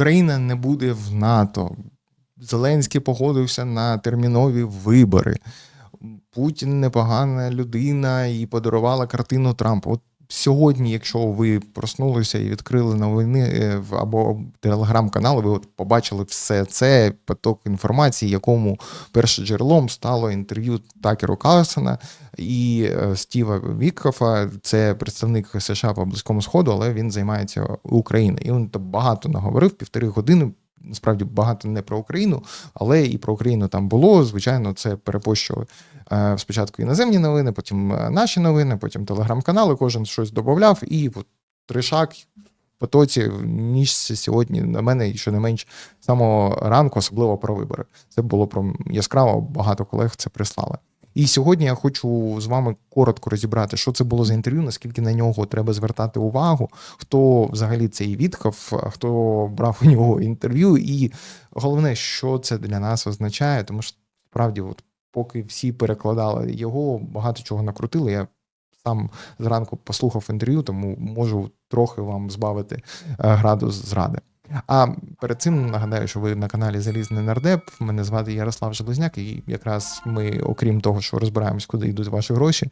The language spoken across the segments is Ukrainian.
Україна не буде в НАТО. Зеленський погодився на термінові вибори. Путін непогана людина і подарувала картину Трампа. От сьогодні, якщо ви проснулися і відкрили новини е, або телеграм-канал, ви от побачили все це поток інформації, якому першим джерелом стало інтерв'ю Такеру Карлсона і е, Стіва Вікхофа. Це представник США по близькому сходу, але він займається Україною. І він там багато наговорив півтори години. Насправді багато не про Україну, але і про Україну там було. Звичайно, це перепощували е, спочатку іноземні новини, потім е, наші новини, потім телеграм-канали, кожен щось додавав, і тришак потоці ніж сьогодні на мене, і щонайменш з самого ранку, особливо про вибори. Це було про яскраво, багато колег це прислали. І сьогодні я хочу з вами коротко розібрати, що це було за інтерв'ю, наскільки на нього треба звертати увагу, хто взагалі цей відхов, хто брав у нього інтерв'ю, і головне, що це для нас означає, тому що справді, от поки всі перекладали його, багато чого накрутили. Я сам зранку послухав інтерв'ю, тому можу трохи вам збавити е, градус зради. А перед цим нагадаю, що ви на каналі Залізний Нардеп. Мене звати Ярослав Железняк, і якраз ми, окрім того, що розбираємось, куди йдуть ваші гроші,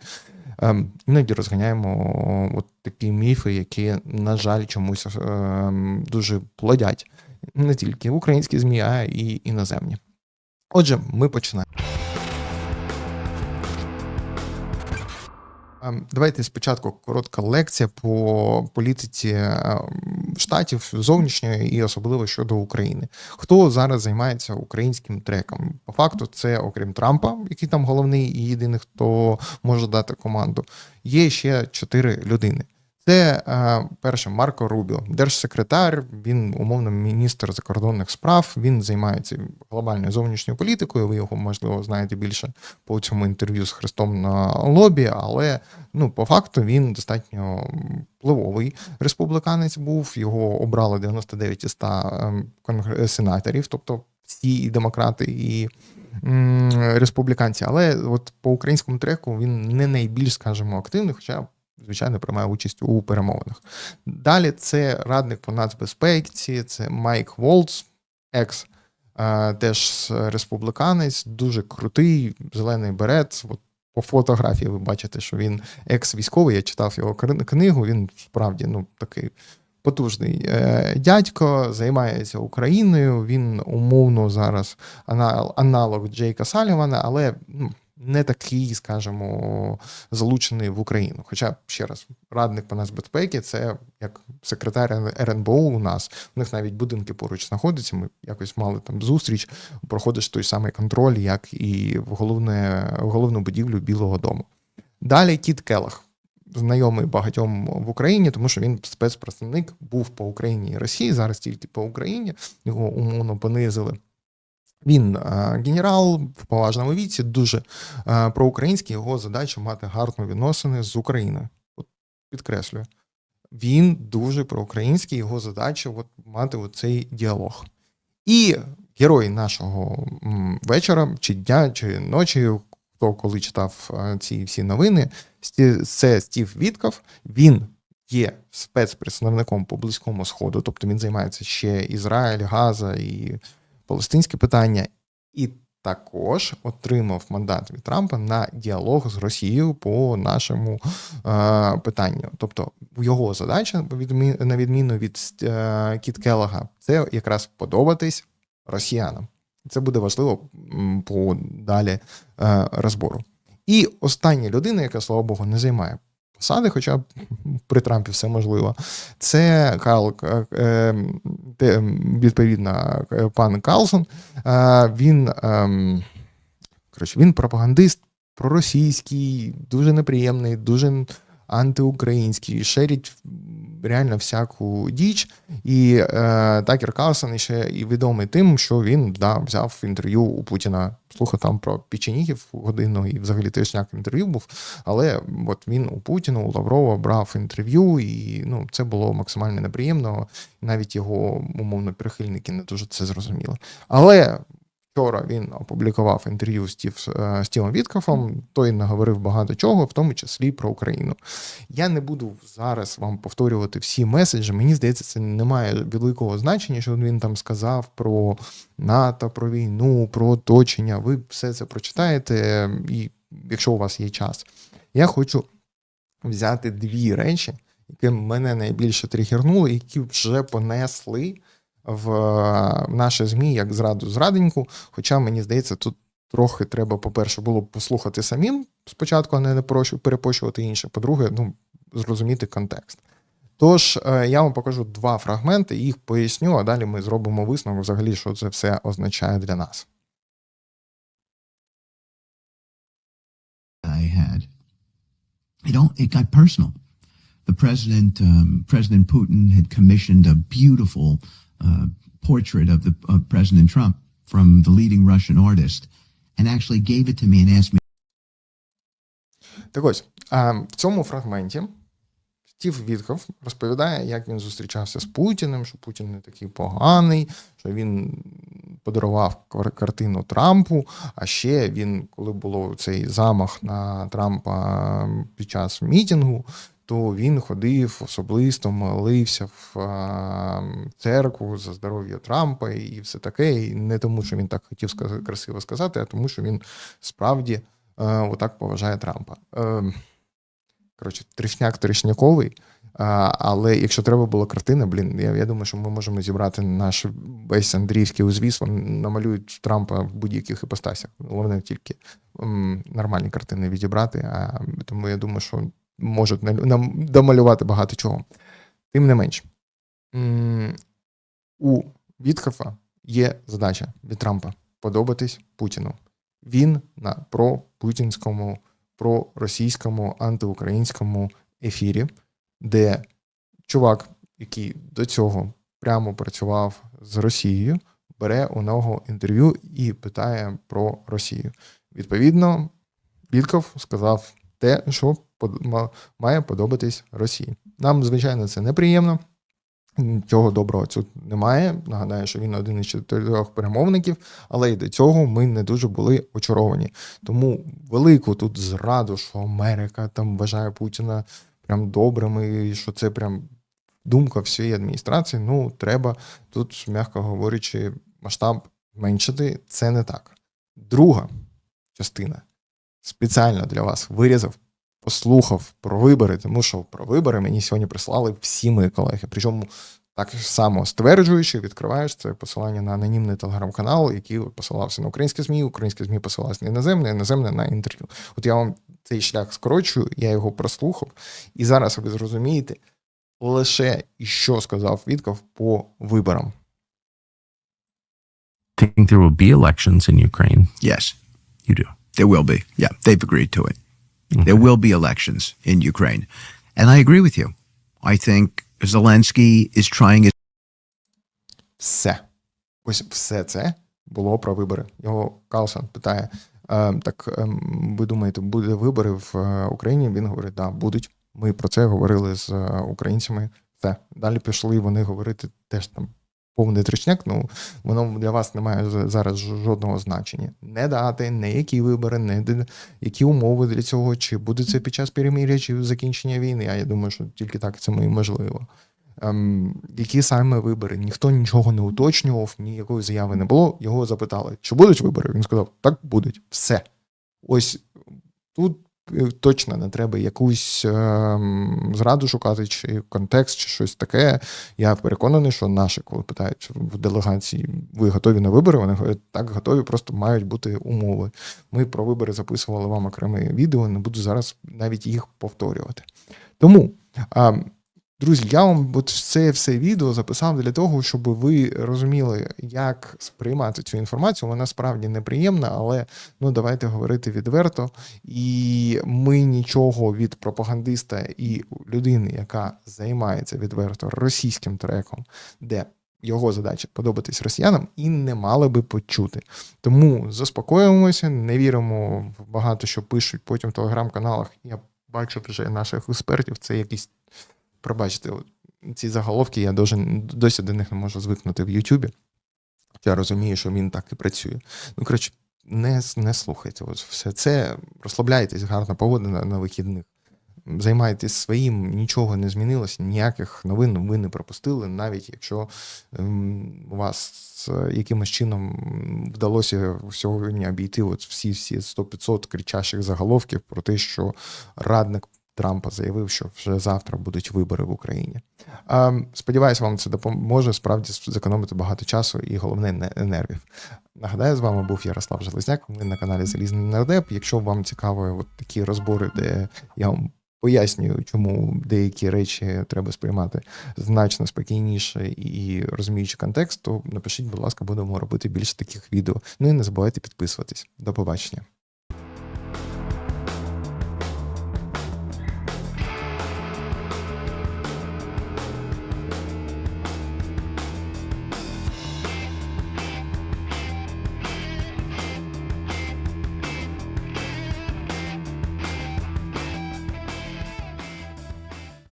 ем, іноді розганяємо от такі міфи, які, на жаль, чомусь ем, дуже плодять не тільки українські ЗМІ, а й іноземні. Отже, ми починаємо. Давайте спочатку коротка лекція по політиці ем, штатів зовнішньої і особливо щодо України. Хто зараз займається українським треком? По факту, це окрім Трампа, який там головний і єдиний, хто може дати команду. Є ще чотири людини. Це е, перше Марко Рубіо, держсекретар. Він умовно міністр закордонних справ. Він займається глобальною зовнішньою політикою. Ви його можливо знаєте більше по цьому інтерв'ю з Христом на лобі, але ну по факту він достатньо впливовий республіканець був. Його обрали 99 із 100 ем, конгр- сенаторів, тобто всі і демократи, і республіканці. Але от по українському треку він не найбільш, скажімо, активний, хоча. Звичайно, приймає участь у перемовинах. Далі це радник по нацбезпеці, це Майк Волц, екс е, теж республіканець, дуже крутий, зелений берет. От по фотографії ви бачите, що він екс-військовий. Я читав його книгу. Він справді ну, такий потужний е, дядько, займається Україною. Він умовно зараз ана- аналог Джейка Салівана, але ну, не такий, скажімо, залучений в Україну. Хоча, ще раз, радник по нацбезпеки це як секретар РНБО у нас. У них навіть будинки поруч знаходяться. Ми якось мали там зустріч, проходиш той самий контроль, як і в головне, в головну будівлю Білого Дому. Далі Кіт Келах. Знайомий багатьом в Україні, тому що він спецпредставник був по Україні і Росії, зараз тільки по Україні. Його умовно понизили. Він е, генерал в поважному віці, дуже е, проукраїнський. Його задача мати гарні відносини з Україною. От підкреслюю, він дуже проукраїнський, його задача от, мати цей діалог. І герой нашого вечора, чи дня, чи ночі, хто коли читав е, ці всі новини, це Стів Вітков. Він є спецпредставником по близькому сходу, тобто він займається ще Ізраїль, Газа і палестинське питання, і також отримав мандат від Трампа на діалог з Росією по нашому е, питанню. Тобто, його задача, на відміну від е, Кіт Келлога, це якраз подобатись росіянам. Це буде важливо по далі е, розбору. І остання людина, яка, слава Богу, не займає посади, хоча при Трампі все можливо, це Карл, е, е, відповідно, е, пан Калсон. Е, Він, ем, коротше, він пропагандист проросійський, дуже неприємний, дуже антиукраїнський, шерить реально всяку діч. І е, Такер Карлсон ще і відомий тим, що він да, взяв інтерв'ю у Путіна. Слухав там про печенігів годину, і взагалі теж як інтерв'ю був. Але от він у Путіна, у Лаврова брав інтерв'ю, і ну, це було максимально неприємно. Навіть його умовно прихильники не дуже це зрозуміли. Але Вчора він опублікував інтерв'ю з Стів, е, Стівом Віткофом. Той наговорив багато чого, в тому числі про Україну. Я не буду зараз вам повторювати всі меседжі. Мені здається, це не має великого значення, що він там сказав про НАТО, про війну, про оточення. Ви все це прочитаєте, і якщо у вас є час. Я хочу взяти дві речі, які мене найбільше тригернули, які вже понесли в е, наші ЗМІ як зраду зраденьку. Хоча мені здається, тут трохи треба, по-перше, було б послухати самим спочатку, а не перепощувати інших. По-друге, ну, зрозуміти контекст. Тож е, я вам покажу два фрагменти, їх поясню, а далі ми зробимо висновок взагалі, що це все означає для нас. I had. It all it got personal. The president, um, President Putin, had commissioned a beautiful uh, portrait of the of President Trump from the leading Russian artist, and actually gave it to me and asked me. Так ось, в цьому фрагменті Стів Вітков розповідає, як він зустрічався з Путіним, що Путін не такий поганий, що він подарував картину Трампу. А ще він, коли було цей замах на Трампа під час мітингу, то він ходив особисто, молився в церкву за здоров'я Трампа і все таке. І не тому, що він так хотів красиво сказати, а тому, що він справді е, отак поважає Трампа. Е, коротше, трішняк трішняковий. Але якщо треба було картина, блін, я, я думаю, що ми можемо зібрати наш весь Андріївський узвіз, вони намалюють Трампа в будь-яких іпостасях. Головне тільки м, нормальні картини відібрати. А, тому я думаю, що можуть нам домалювати багато чого. Тим не менш, у Вітхофа є задача від Трампа подобатись Путіну. Він на пропутінському, проросійському, антиукраїнському ефірі, де чувак, який до цього прямо працював з Росією, бере у нього інтерв'ю і питає про Росію. Відповідно, Вітков сказав те, що має подобатись Росії. Нам, звичайно, це неприємно. Нічого доброго тут немає. Нагадаю, що він один із чотирьох перемовників, але й до цього ми не дуже були очаровані. Тому велику тут зраду, що Америка там вважає Путіна прям добрим, і що це прям думка всієї адміністрації. Ну, треба тут, м'яко говорячи, масштаб зменшити. Це не так. Друга частина спеціально для вас вирізав, послухав про вибори, тому що про вибори мені сьогодні прислали всі мої колеги. Причому так само стверджуючи, відкриваєш це посилання на анонімний телеграм-канал, який посилався на українські ЗМІ, українські ЗМІ посилалися на іноземне, іноземне на інтерв'ю. От я вам цей шлях скорочую, я його прослухав, і зараз ви зрозумієте лише що сказав Вітков по виборам. think there will be elections in Ukraine. Yes, You do. There will be. Yeah, they've agreed to it. There will be elections in Ukraine, and I agree with you. I think Zelensky is trying his Все. Ось все це було про вибори. Його Калсон питає: е, так ем, ви думаєте, буде вибори в е, Україні? Він говорить, да, будуть. Ми про це говорили з е, українцями. Все. Далі пішли вони говорити теж там повний тричняк. Ну воно для вас не має зараз жодного значення. Не дати, не які вибори, не які умови для цього, чи буде це під час перемир'я, чи закінчення війни. А я думаю, що тільки так це можливо. Ем, які саме вибори? Ніхто нічого не уточнював, ніякої заяви не було. Його запитали, чи будуть вибори? Він сказав, так будуть. Все. Ось тут точно не треба якусь ем, зраду шукати, чи контекст, чи щось таке. Я переконаний, що наші, коли питають в делегації, ви готові на вибори? Вони говорять, так, готові, просто мають бути умови. Ми про вибори записували вам окреме відео, не буду зараз навіть їх повторювати. Тому. Друзі, я вам от це все відео записав для того, щоб ви розуміли, як сприймати цю інформацію. Вона справді неприємна, але ну давайте говорити відверто. І ми нічого від пропагандиста і людини, яка займається відверто російським треком, де його задача подобатись росіянам, і не мали би почути. Тому заспокоюємося, не віримо в багато що пишуть потім в телеграм-каналах. Я бачу вже наших експертів, це якісь пробачте, ці заголовки я досі, досі до них не можу звикнути в Ютубі. Я розумію, що він так і працює. Ну, коротше, не, не слухайте. Ось все це розслабляйтесь, гарна погода на, на вихідних. Займайтесь своїм, нічого не змінилося, ніяких новин ви не пропустили, навіть якщо ем, у вас е, якимось чином вдалося сьогодні обійти от всі всі 100-500 кричащих заголовків про те, що радник Трампа заявив, що вже завтра будуть вибори в Україні. Ем, Сподіваюся, вам це допоможе справді зекономити багато часу і головне нервів. Нагадаю, з вами був Ярослав Железняк. Ви на каналі Залізний Нардеп. Якщо вам цікаві от такі розбори, де я вам пояснюю, чому деякі речі треба сприймати значно спокійніше і розуміючи контекст, то напишіть, будь ласка, будемо робити більше таких відео. Ну і не забувайте підписуватись. До побачення.